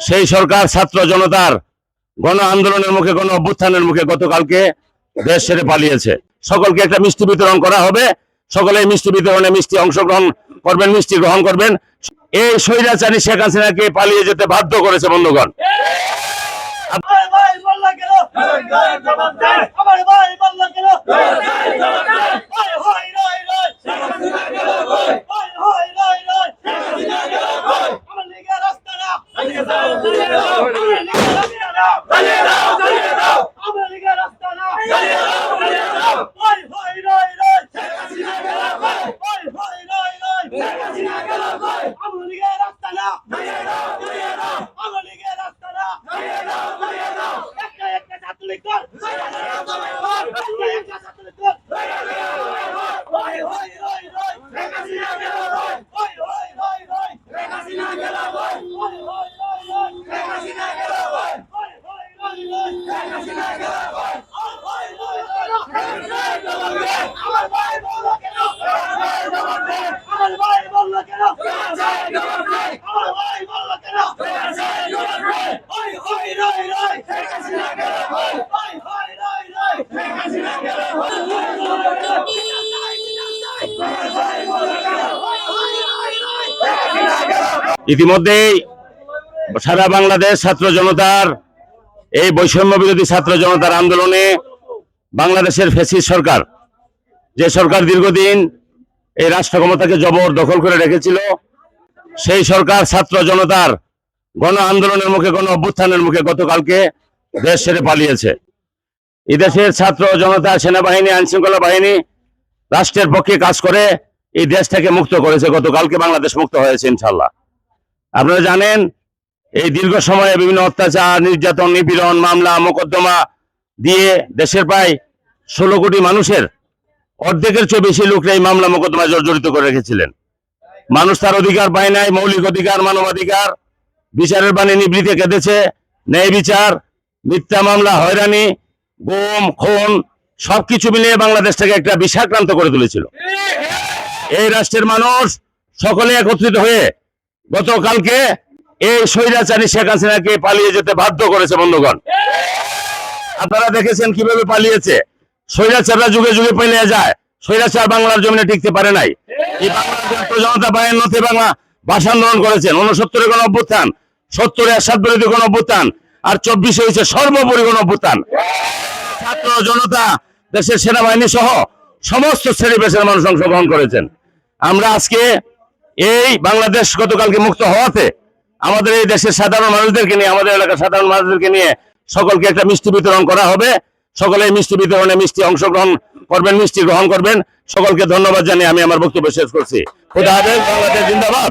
সেই সরকার ছাত্র জনতার গণ আন্দোলনের মুখে গণ অভ্যুত্থানের মুখে গতকালকে দেশ ছেড়ে পালিয়েছে সকলকে একটা মিষ্টি বিতরণ করা হবে সকলে মিষ্টি বিতরণে মিষ্টি অংশগ্রহণ করবেন মিষ্টি গ্রহণ করবেন এই স্বৈরাচারী শেখ হাসিনাকে পালিয়ে যেতে বাধ্য করেছে বন্ধুগণ ভাই ভাই বললা কেন আমার ভাই বললা কেন ভাই হয় রয় রয় ভাই হয় রয় রয় আমার লিগে রাস্তা না আমার রাস্তা না ইতিমধ্যেই সারা বাংলাদেশ ছাত্র জনতার এই বৈষম্য বিরোধী ছাত্র জনতার আন্দোলনে বাংলাদেশের ফেসিস সরকার, যে সরকার দীর্ঘদিন এই রাষ্ট্র ক্ষমতাকে জবর দখল করে রেখেছিল। সেই সরকার ছাত্র জনতার গণ আন্দোলনের মুখে, গণ অভ্যুত্থানের মুখে গতকালকে দেশ ছেড়ে পালিয়েছে। এদেশের ছাত্র জনতা, সেনাবাহিনী আইন শৃঙ্খলা বাহিনী রাষ্ট্রের পক্ষে কাজ করে এই দেশটাকে মুক্ত করেছে। গতকালকে বাংলাদেশ মুক্ত হয়েছে ইনশাল্লাহ আপনারা জানেন, এই দীর্ঘ সময়ে বিভিন্ন অত্যাচার, নির্যাতন, নিপীড়ন, মামলা, মোকদ্দমা দিয়ে দেশের প্রায় ষোলো কোটি মানুষের অর্ধেকের চেয়ে বেশি লোকরা এই মামলা মোকদ্দমায় জর্জরিত করে রেখেছিলেন। মানুষ তার অধিকার পায় নাই, মৌলিক অধিকার, মানবাধিকার, বিচারের বাণী নিবৃতে কেঁদেছে, ন্যায় বিচার, মিথ্যা মামলা, হয়রানি, গুম, খুন, সবকিছু মিলিয়ে বাংলাদেশটাকে একটা বিষাক্রান্ত করে তুলেছিল। এই রাষ্ট্রের মানুষ সকলে একত্রিত হয়ে গতকালকে এই স্বৈরাচারী শেখ হাসিনাকে পালিয়ে যেতে বাধ্য করেছে বন্ধুগণ। আপনারা দেখেছেন কীভাবে পালিয়েছে? স্বৈরাচাররা যুগে যুগে পালিয়ে যায়। স্বৈরাচার বাংলার জমিনে টিকতে পারে নাই। এই বাংলার জনতা বায়ান্নতে বাংলা ভাষা আন্দোলন করেছেন। উনসত্তরে কোন অভ্যুত্থান সত্তরে এরশাদ বিরোধী কোন অভ্যুত্থান আর চব্বিশে হয়েছে সর্বোপরি কোন অভ্যুত্থান ছাত্র জনতা দেশের সেনাবাহিনী সহ সমস্ত শ্রেণি পেশার মানুষ অংশগ্রহণ করেছেন। আমরা আজকে এই বাংলাদেশ গতকালকে মুক্ত হওয়াতে আমাদের এই দেশের সাধারণ মানুষদেরকে নিয়ে আমাদের এলাকার সাধারণ মানুষদেরকে নিয়ে সকলকে একটা মিষ্টি বিতরণ করা হবে। সকলে মিষ্টি বিতরণে মিষ্টি অংশগ্রহণ করবেন, মিষ্টি গ্রহণ করবেন। সকলকে ধন্যবাদ জানিয়ে আমি আমার বক্তব্য শেষ করছি। খুদা হাফেজ, বাংলাদেশ জিন্দাবাদ।